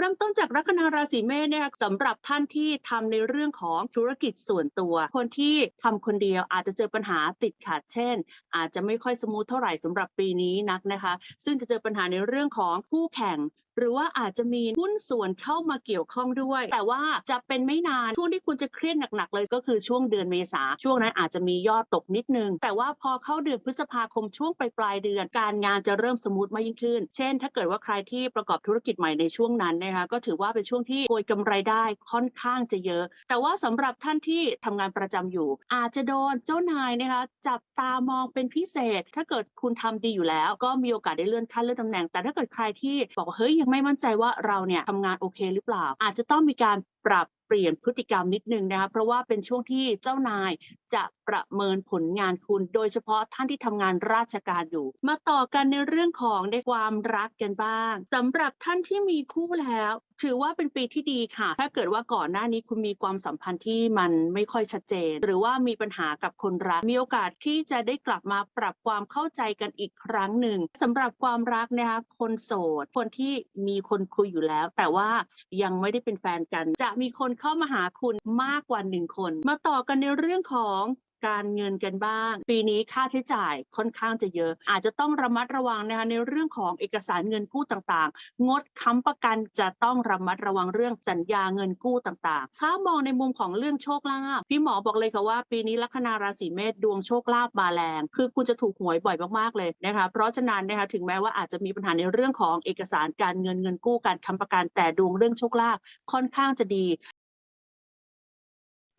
เริ่มต้นจากลัคนาราศีเมษเนี่ยค่ะสำหรับท่านที่ทำในเรื่องของธุรกิจส่วนตัว คนที่ทำคนเดียวอาจจะเจอปัญหาติดขัด เช่น อาจจะไม่ค่อยสมูทเท่าไหร่สำหรับปีนี้นักนะคะ ซึ่งจะเจอปัญหาในเรื่องของคู่แข่ง หรือว่าอาจจะมีหุ้นส่วนเข้ามาเกี่ยวข้องด้วย แต่ว่าจะเป็นไม่นานช่วงที่คุณจะเครียดหนักๆเลยก็คือช่วงเดือนเมษาช่วงนั้นอาจจะมียอดตกนิดนึง แต่ว่าพอเข้าเดือนพฤษภาคมช่วงปลายปลายๆเดือน การงานจะเริ่มสมูทมากยิ่งขึ้น เช่น ถ้าเกิดว่าใครที่ประกอบธุรกิจใหม่ในช่วงนั้นนะคะก็ถือว่าเป็นช่วงที่โกยกำไรได้ค่อนข้างจะเยอะ แต่ว่าสำหรับท่านที่ทำงานประจำอยู่ อาจจะโดนเจ้านายนะคะจับตามองเป็นพิเศษ ถ้าเกิดคุณทำดีอยู่แล้ว ก็มีโอกาสได้เลื่อนขั้นเลื่อนตำแหน่ง แต่ถ้าเกิดใครที่บอกว่าเฮ้ยยังไม่มั่นใจว่าเราเนี่ยทำงานโอเคหรือเปล่า อาจจะต้องมีการปรับ เปลี่ยนพฤติกรรมนิดนึงนะคะเพราะว่าเป็นช่วงที่เจ้านายจะประเมินผลงานคุณ โดยเฉพาะท่านที่ทำงานราชการอยู่ มาต่อกันในเรื่องของในความรักกันบ้างสำหรับท่านที่มีคู่แล้ว ถือว่าเป็นปีที่ดีค่ะ ถ้าเกิดว่าก่อนหน้านี้คุณมีความสัมพันธ์ที่มันไม่ค่อยชัดเจน หรือว่ามีปัญหากับคนรักมีโอกาสที่จะได้กลับมาปรับความเข้าใจกันอีกครั้งหนึ่งสำหรับความรักนะคะคนโสด คนที่มีคนคุยอยู่แล้ว แต่ว่ายังไม่ได้เป็นแฟนกัน จะมีคนเข้ามาหาคุณมากกว่าหนึ่งคน มาต่อกันในเรื่องของการเงินกันบ้าง ปีนี้ค่าใช้จ่ายค่อนข้างจะเยอะ อาจจะต้องระมัดระวังนะคะในเรื่องของเอกสารเงินกู้ต่างๆ งดค้ำประกันจะต้องระมัดระวังเรื่องสัญญาเงินกู้ต่างๆ ถ้ามองในมุมของเรื่องโชคลาภพี่หมอบอกเลยค่ะว่า ปีนี้ลัคนาราศีเมษดวงโชคลาภมาแรงคือคุณจะถูกหวยบ่อยมากๆเลยนะคะเพราะฉะนั้นนะคะถึงแม้ว่าอาจจะมีปัญหาในเรื่องของเอกสารการเงินเงินกู้การค้ำประกันแต่ดวงเรื่องโชคลาภค่อนข้างจะดี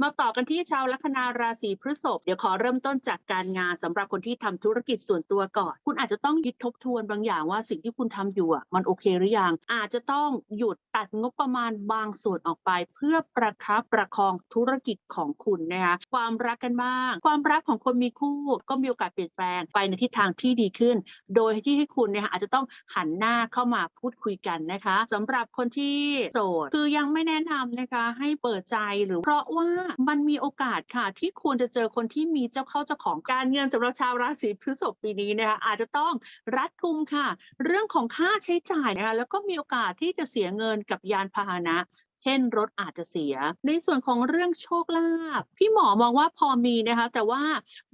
มาต่อกันที่ชาวลัคนาราศีพฤษภเดี๋ยวขอเริ่มต้นจากการงานสำหรับคนที่ทำธุรกิจส่วนตัวก่อน คุณอาจจะต้องคิดทบทวนบางอย่างว่าสิ่งที่คุณทำอยู่อะมันโอเคหรือยัง อาจจะต้องหยุดตัดงบประมาณบางส่วนออกไป เพื่อประคับประคองธุรกิจของคุณนะคะความรักกันบ้าง ความรักของคนมีคู่ก็มีโอกาสเปลี่ยนแปลงไปในทิศทางที่ดีขึ้น โดยที่ให้คุณเนี่ยอาจจะต้องหันหน้าเข้ามาพูดคุยกันนะคะสำหรับคนที่โสดคือยังไม่แนะนำนะคะให้เปิดใจหรือเพราะว่ามันมีโอกาสค่ะ ที่คุณจะเจอคนที่มีเจ้าเข้าเจ้าของการเงินสำหรับชาวราศีพฤษภปีนี้นะคะอาจจะต้องรัดกุมค่ะ เรื่องของค่าใช้จ่ายนะคะแล้วก็มีโอกาสที่จะเสียเงินกับยานพาหนะเช่นรถอาจจะเสีย ในส่วนของเรื่องโชคลาภพี่หมอมองว่าพอมีนะคะ แต่ว่า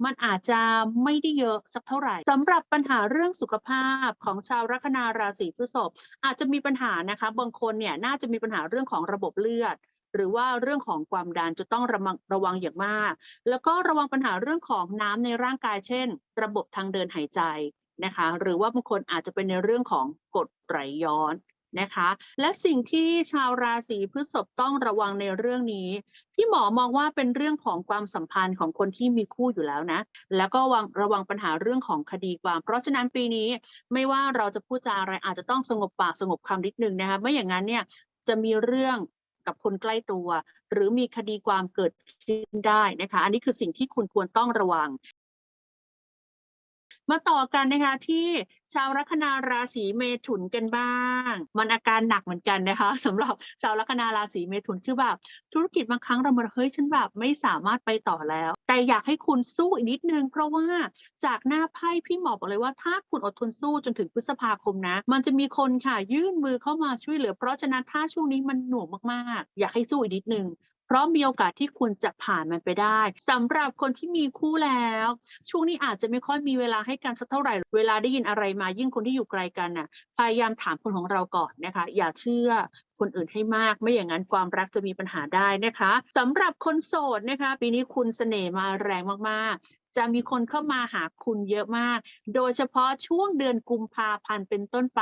มันอาจจะไม่ได้เยอะสักเท่าไหร่สำหรับปัญหาเรื่องสุขภาพของชาวลัคนาราศีพฤษภอาจจะมีปัญหานะคะ บางคนเนี่ยน่าจะมีปัญหาเรื่องของระบบเลือด หรือว่าเรื่องของความดันจะต้องระมังระวังอย่างมาก แล้วก็ระวังปัญหาเรื่องของน้ำในร่างกายเช่น ระบบทางเดินหายใจนะคะ หรือว่าบางคนอาจจะเป็นในเรื่องของกดไหลย้อนนะคะ และสิ่งที่ชาวราศีพฤษภต้องระวังในเรื่องนี้พี่หมอมองว่าเป็นเรื่องของความสัมพันธ์ของคนที่มีคู่อยู่แล้วนะ แล้วก็วังระวังปัญหาเรื่องของคดีความ เพราะฉะนั้นปีนี้ไม่ว่าเราจะพูดจาอะไรอาจจะต้องสงบปากสงบคำนิดนึงนะคะไม่อย่างนั้นเนี่ยจะมีเรื่อง กับคนใกล้ตัว หรือมีคดีความเกิดขึ้นได้นะคะ อันนี้คือสิ่งที่คุณควรต้องระวัง มาต่อกันนะคะที่ชาวลัคนาราศีเมถุนกันบ้าง มันอาการหนักเหมือนกันนะคะสำหรับชาวลัคนาราศีเมถุนคือแบบธุรกิจบางครั้งเรามาเฮ้ยฉันแบบไม่สามารถไปต่อแล้ว แต่อยากให้คุณสู้อีกนิดนึง เพราะว่าจากหน้าไพ่พี่หมอบอกเลยว่า ถ้าคุณอดทนสู้จนถึงพฤษภาคมนะ มันจะมีคนค่ะยื่นมือเข้ามาช่วยเหลือ เพราะฉะนั้นถ้าช่วงนี้มันหน่วงมากๆ อยากให้สู้อีกนิดนึง เพราะมีโอกาสที่คุณจะผ่านมันไปได้สำหรับคนที่มีคู่แล้ว ช่วงนี้อาจจะไม่ค่อยมีเวลาให้กันสักเท่าไหร่ เวลาได้ยินอะไรมายิ่งคนที่อยู่ไกลกันน่ะ พยายามถามคนของเราก่อนนะคะ อย่าเชื่อคนอื่นให้มาก ไม่อย่างนั้นความรักจะมีปัญหาได้นะคะสำหรับคนโสดนะคะ ปีนี้คุณเสน่ห์มาแรงมากๆ จะมีคนเข้ามาหาคุณเยอะมาก โดยเฉพาะช่วงเดือนกุมภาพันธ์เป็นต้นไป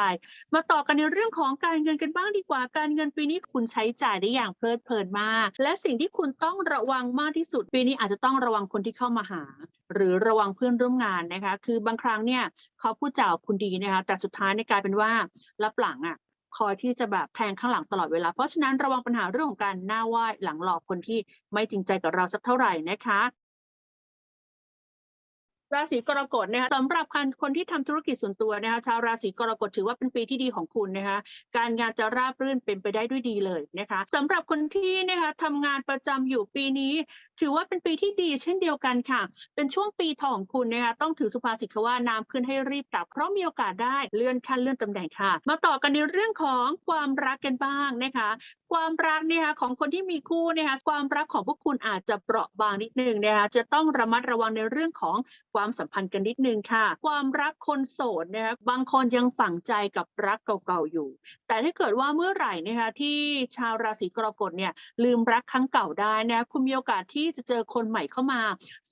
มาต่อกันในเรื่องของการเงินกันบ้างดีกว่า การเงินปีนี้คุณใช้จ่ายได้อย่างเพลิดเพลินมาก และสิ่งที่คุณต้องระวังมากที่สุด ปีนี้อาจจะต้องระวังคนที่เข้ามาหา หรือระวังเพื่อนร่วมงานนะคะ คือบางครั้งเนี่ยเขาพูดจาคุณดีนะคะ แต่สุดท้ายเนี่ยกลายเป็นว่ารับหลังอะคอยที่จะแบบแทงข้างหลังตลอดเวลา เพราะฉะนั้นระวังปัญหาเรื่องของการหน้าไหว้หลังหลอกคนที่ไม่จริงใจกับเราสักเท่าไหร่นะคะ ราศีกรกฎนะคะสำหรับคนที่ทำธุรกิจส่วนตัวนะคะชาวราศีกรกฎถือว่าเป็นปีที่ดีของคุณนะคะการงานจะราบรื่นเป็นไปได้ด้วยดีเลยนะคะสำหรับคนที่นะคะทำงานประจำอยู่ปีนี้ ถือว่าเป็นปีที่ดีเช่นเดียวกันค่ะ เป็นช่วงปีทองของคุณนะคะต้องถือสุภาษิตคว่า น้ำขึ้นให้รีบตักเพราะมีโอกาสได้เลื่อนขั้นเลื่อนตำแหน่งค่ะ มาต่อกันในเรื่องของความรักกันบ้างนะคะ ความรักเนี่ยค่ะของคนที่มีคู่เนะคะความรักของพวกคุณอาจจะเปราะบางนิดนึงนะคะจะต้องระมัดระวังในเรื่องของความสัมพันธ์กันนิดนึงค่ะ ความรักคนโสดนะคะบางคนยังฝังใจกับรักเก่าๆอยู่ แต่ถ้าเกิดว่าเมื่อไหร่นะคะที่ชาวราศีกรกฎเนี่ยลืมรักครั้งเก่าได้นะคะคุณมีโอกาสที่จะเจอคนใหม่เข้ามา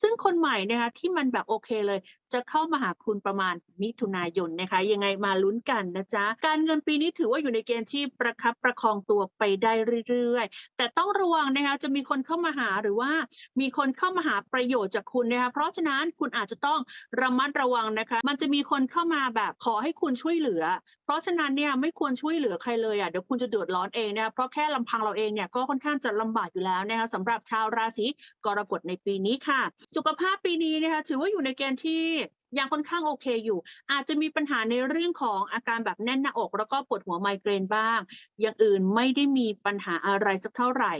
ซึ่งคนใหม่นะคะที่มันแบบโอเคเลย จะเข้ามาหาคุณประมาณมิถุนายนนะคะ ยังไงมาลุ้นกันนะจ๊ะการเงินปีนี้ถือว่าอยู่ในเกณฑ์ที่ประคับประคองตัวไปได้เรื่อยๆ แต่ต้องระวังนะคะจะมีคนเข้ามาหาหรือว่ามีคนเข้ามาหาประโยชน์จากคุณนะคะเพราะฉะนั้นคุณอาจจะต้องระมัดระวังนะคะ มันจะมีคนเข้ามาแบบขอให้คุณช่วยเหลือ เพราะฉะนั้นเนี่ยไม่ควรช่วยเหลือใครเลยอะเดี๋ยวคุณจะเดือดร้อนเองนะคะเพราะแค่ลำพังเราเองเนี่ยก็ค่อนข้างจะลำบากอยู่แล้วนะคะสำหรับชาวราศีกรกฎในปีนี้ค่ะ สุขภาพปีนี้นะคะถือว่าอยู่ในเกณฑ์ที่ ยังค่อนข้างโอเคอยู่ อาจจะมีปัญหาในเรื่องของอาการแบบแน่นหน้าอก แล้วก็ปวดหัวไมเกรนบ้าง อย่างอื่นไม่ได้มีปัญหาอะไรสักเท่าไหร่